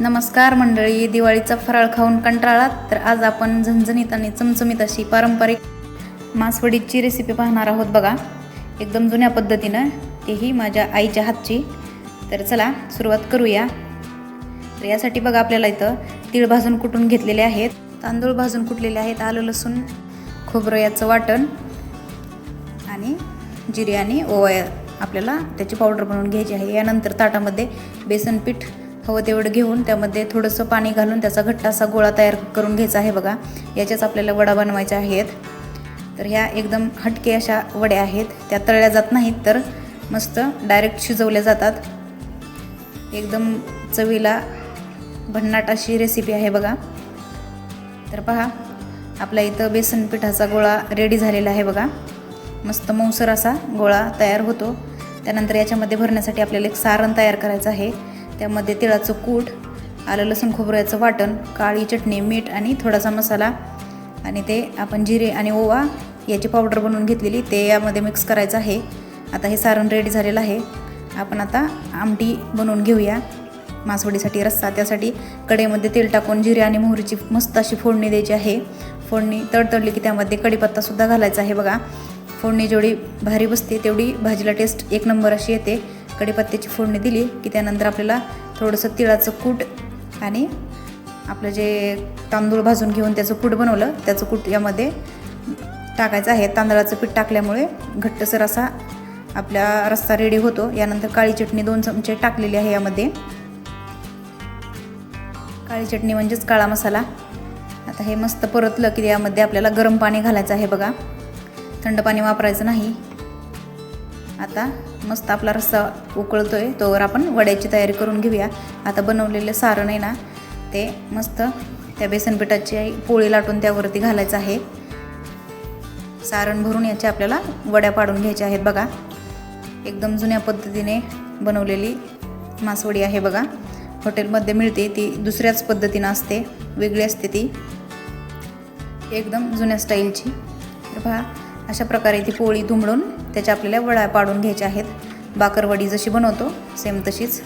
नमस्कार मंडळी दिवाळीचा फराळ खाऊन कंटाळा तर आज आपण झणझणीत आणि चमचमीत अशी पारंपरिक मासवडीची रेसिपी पाहणार आहोत बघा. एकदम जुन्या पद्धतीनं तेही माझ्या आईच्या हातची. तर चला सुरुवात करूया. तर यासाठी बघा आपल्याला इथं तीळ भाजून कुटून घेतलेले आहेत. तांदूळ भाजून कुटलेले आहेत आलं लसूण खोबरं याचं वाटण आणि जिरे आणि ओवा आपल्याला त्याची पावडर बनवून घ्यायची आहे. यानंतर ताटामध्ये बेसन पीठ हवं तेवढं घेऊन त्यामध्ये थोडंसं पाणी घालून त्याचा घट्ट असा गोळा तयार करून घ्यायचा आहे बघा. याच्याच आपल्याला वडा बनवायच्या आहेत. तर ह्या एकदम हटके अशा वड्या आहेत. त्या तळल्या जात नाहीत तर मस्त डायरेक्ट शिजवल्या जातात. एकदम चवीला भन्नाट अशी रेसिपी आहे बघा. तर पहा आपल्या इथं बेसन पिठाचा गोळा रेडी झालेला आहे बघा. मस्त मऊसर असा गोळा तयार होतो. त्यानंतर याच्यामध्ये भरण्यासाठी आपल्याला एक सारण तयार करायचं आहे. त्यामध्ये तिळाचं कूट आलं लसूण खोबऱ्याचं वाटण काळी चटणी मीठ आणि थोडासा मसाला. आणि ते आपण जिरे आणि ओवा याची पावडर बनवून घेतलेली ते यामध्ये मिक्स करायचं आहे. आता हे सारण रेडी झालेलं आहे. आपण आता आमटी बनवून घेऊया. मासवडीसाठी रस्सा त्यासाठी कढईमध्ये तेल टाकून जिरे आणि मोहरीची मस्त अशी फोडणी द्यायची आहे. फोडणी तडतडली की त्यामध्ये कढीपत्तासुद्धा घालायचा आहे बघा. फोडणी जेवढी भारी बसते तेवढी भाजीला टेस्ट एक नंबर अशी येते. कढीपत्त्याची फोडणी दिली की त्यानंतर आपल्याला थोडंसं तिळाचं कूट आणि आपलं जे तांदूळ भाजून घेऊन त्याचं कूट बनवलं त्याचं कूट यामध्ये टाकायचं आहे. तांदळाचं पीठ टाकल्यामुळे घट्टसर असा आपला रस्सा रेडी होतो. यानंतर काळी चटणी दोन चमचे टाकलेली आहे यामध्ये. काळी चटणी म्हणजेच काळा मसाला. आता हे मस्त परतलं की यामध्ये आपल्याला गरम पाणी घालायचं आहे बघा. थंड पाणी वापरायचं नाही. आता मस्त आपला रस्सा उकळतो आहे तोवर आपण वड्याची तयारी करून घेऊया. आता बनवलेलं सारण आहे ना ते मस्त त्या बेसन पिठाची पोळी लाटून त्यावरती घालायचं आहे. सारण भरून याच्या आपल्याला वड्या पाडून घ्यायच्या आहेत बघा. एकदम जुन्या पद्धतीने बनवलेली मासवडी आहे बघा. हॉटेलमध्ये मिळते ती दुसऱ्याच पद्धतीनं असते वेगळी असते ती. एकदम जुन्या स्टाईलची. तर पहा अशा प्रकारे ती पोळी धुमळून त्याच्या आपल्याला वड्या पाडून घ्यायच्या आहेत. बाकरवडी जशी बनवतो सेम तशीच.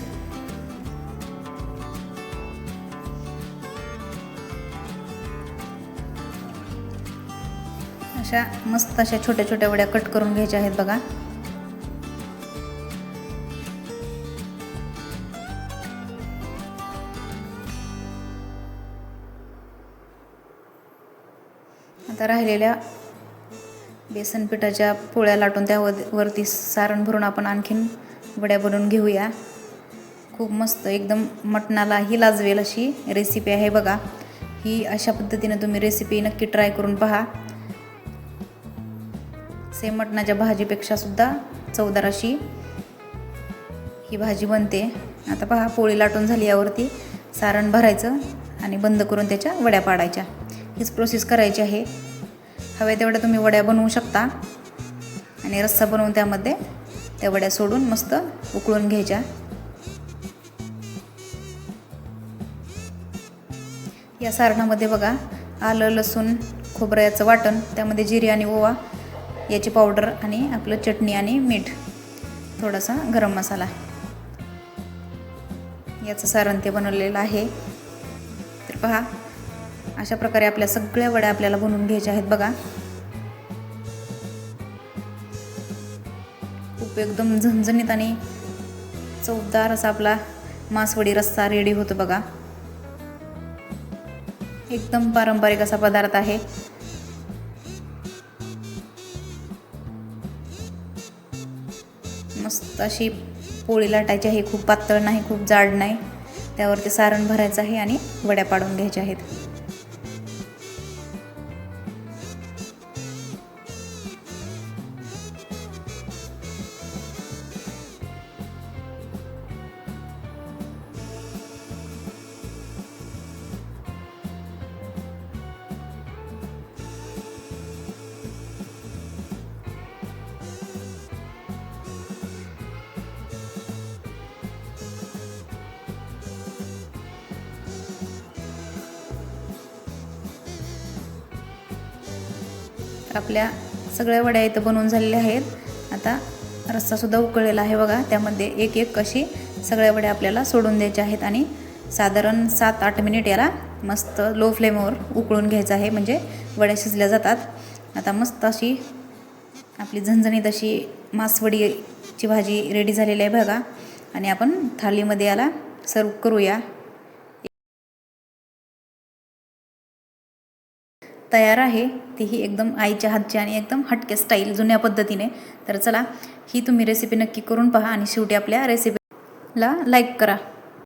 अशा मस्त अशा छोट्या छोट्या वड्या कट करून घ्यायच्या आहेत बघा. आता राहिलेल्या बेसन पिठाच्या पोळ्या लाटून त्या वरती सारण भरून आपण आणखीन वड्या बनवून घेऊया. खूप मस्त एकदम मटणाला ही लाजवेल अशी रेसिपी आहे बघा. ही अशा पद्धतीने तुम्ही रेसिपी नक्की ट्राय करून पहा. सेम मटणाच्या भाजीपेक्षा सुद्धा चवदार अशी ही भाजी बनते. आता पहा पोळी लाटून झाली यावरती. सारण भरायचं आणि बंद करून त्याच्या वड्या पाडायच्या. हीच प्रोसेस करायची आहे. हवे तेवढ्या तुम्ही वड्या बनवू शकता. आणि रस्सा बनवून त्यामध्ये त्या वड्या सोडून मस्त उकळून घ्यायच्या. या सारणामध्ये बघा आलं लसूण खोबऱ्याचं वाटण त्यामध्ये जिरे आणि ओवा याची पावडर आणि आपलं चटणी आणि मीठ थोडासा गरम मसाला. याचं सारण ते बनवलेलं आहे. तर पहा अशा प्रकारे आपल्या सगळ्या वड्या आपल्याला बनवून घ्यायच्या आहेत बघा. खूप एकदम झणझणीत आणि चवदार असा आपला मासवडी रस्सा रेडी होतो बघा. एकदम पारंपरिक असा पदार्थ आहे. मस्त अशी पोळी लाटायची आहे. खूप पातळ नाही खूप जाड नाही. त्यावरती सारण भरायचं आहे आणि वड्या पाडून घ्यायच्या आहेत. आपल्या सगळ्या वड्या इथं बनवून झालेल्या आहेत. आता रस्सासुद्धा उकळलेला आहे बघा. त्यामध्ये एक एक कशी सगळ्या वड्या आपल्याला सोडून द्यायच्या आहेत आणि साधारण सात आठ मिनिट याला मस्त लो फ्लेमवर उकळून घ्यायचं आहे. म्हणजे वड्या शिजल्या जातात. आता मस्त अशी आपली झणझणीत अशी मासवडीची भाजी रेडी झालेली आहे बघा. आणि आपण थालीमध्ये याला सर्व करूया. तयार आहे. तीही एकदम आईच्या हातची आणि एकदम हटके स्टाईल जुन्या पद्धतीने. तर चला ही तुम्ही रेसिपी नक्की करून पहा आणि शेवटी आपल्या रेसिपीला लाईक करा.